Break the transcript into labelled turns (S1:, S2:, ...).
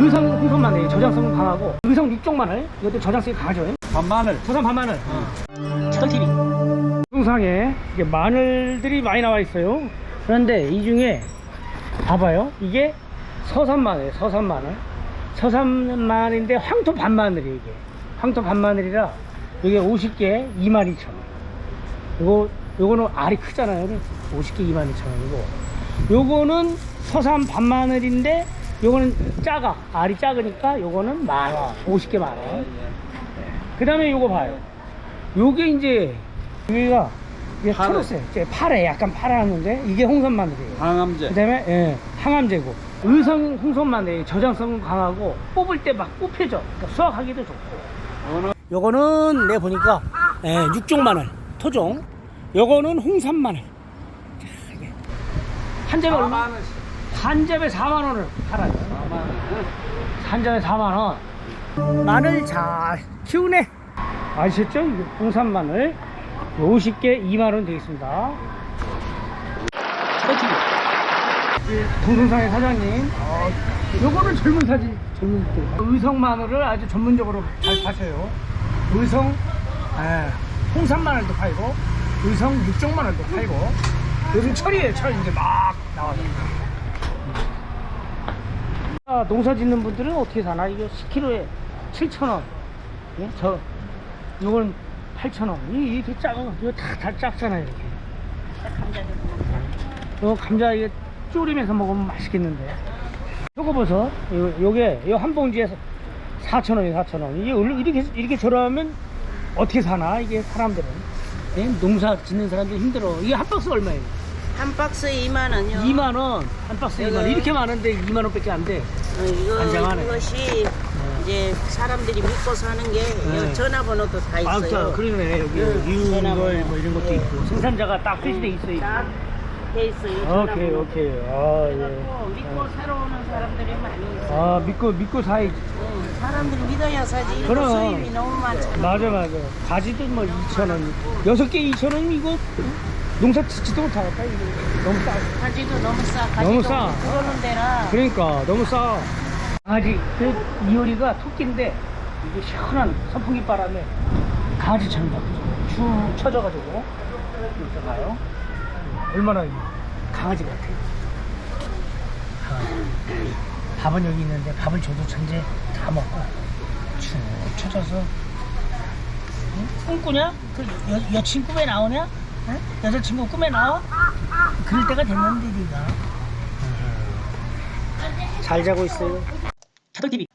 S1: 의성 홍선 마늘 저장성은 강하고 의성 육종 마늘 이것도 저장성이 강하죠.
S2: 반마늘.
S1: 저산 반마늘. 차돌 TV. 영상에 이게 마늘들이 많이 나와 있어요. 그런데 이 중에 봐봐요. 이게 서산 마늘, 서산 마늘. 서산 마늘인데 황토 반마늘이에요, 이게. 황토 반마늘이라 이게 50개 22,000원. 요거 요거는 알이 크잖아요. 50개 22,000원이고. 요거는 서산 반마늘인데 요거는 작아. 알이 작으니까 요거는 만 원. 50개 만 원. 그 다음에 요거 봐요. 요게 이제, 여기가, 이게
S2: 파래.
S1: 초록색, 이제 파래, 약간 파랗는데, 이게 홍선 마늘이에요. 그
S2: 항암제.
S1: 다음에, 예, 항암제고. 의성 홍선 마늘이 저장성은 강하고, 뽑을 때 막 뽑혀져. 그러니까 수확하기도 좋고. 요거는 내 보니까, 예, 육종 마늘, 토종. 요거는 홍산 마늘. 자, 이게. 한 잡에 얼마?
S2: 4만 원씩.
S1: 한 잡에 4만 원을 팔아요.
S2: 4만 원.
S1: 한 잔에 4만 원. 마늘 잘 키우네. 아시겠죠? 이거 홍산 마늘 50개 2만 원 되겠습니다. 동성상의 사장님, 어, 요거는 젊은 사진, 젊은 분. 의성 마늘을 아주 전문적으로 잘 파셔요. 의성, 예, 홍산 마늘도 팔고, 의성 육종 마늘도 팔고, 요즘 철이에요, 철 이제 막 나와요. 아, 농사 짓는 분들은 어떻게 사나? 이거 10kg에 7,000원. 예? 저, 이건 8,000원. 이, 이렇게 작아. 이거 다, 다 작잖아요, 이렇게. 요 감자 이게 졸이면서 먹으면 맛있겠는데. 표고버섯, 요, 요게, 요 한 봉지에 4,000원이 4,000원. 이게 이렇게, 이렇게 저러면 어떻게 사나? 이게 사람들은. 예? 농사 짓는 사람들 힘들어. 이게 한 박스 얼마예요?
S3: 한 박스에 2만 원이요.
S1: 2만 원. 한 박스 2만원. 이렇게 많은데 2만 원 밖에 안 돼.
S3: 어, 이거. 이것이 이제 사람들이 믿고 사는 게
S1: 네.
S3: 전화번호도 다
S1: 아,
S3: 있어요.
S1: 그, 그러네. 여기
S3: 응,
S1: 유걸
S3: 전화번호.
S1: 뭐 이런 것도
S3: 네.
S1: 있고. 생산자가 딱 표시돼 있어요.
S3: 딱돼 있어요.
S1: 오케이,
S3: 전화번호.
S1: 오케이. 아,
S3: 그래갖고
S1: 예.
S3: 믿고 사러 오는 사람들이 많이 있어요.
S1: 아, 믿고, 믿고 사야지.
S3: 응, 사람들이 믿어야 사지. 이거
S1: 그럼.
S3: 수입이 너무 많잖아.
S1: 맞아, 맞아. 가지도 뭐 2,000원. 여섯 개 2,000원 이거 농사 짓지도 못하겠다, 이거. 너무 싸.
S3: 가지도 너무 싸. 가지도
S1: 너무 싸.
S3: 그러는 데라.
S1: 그러니까, 너무 싸. 강아지, 그 이효리가 토끼인데, 이게 시원한 선풍기 바람에 강아지처럼. 축 처져가지고. 이렇게 가요. 얼마나 이 강아지 같아요. 강아지. 밥은 여기 있는데 밥을 줘도 천재 다 먹고 축 처져서 응? 꿈꾸냐? 그 여, 여친 꿈에 나오냐? 응? 여자친구 꿈에 나와? 그럴 때가 됐는데 네가 잘 자고 있어요. 차돌TV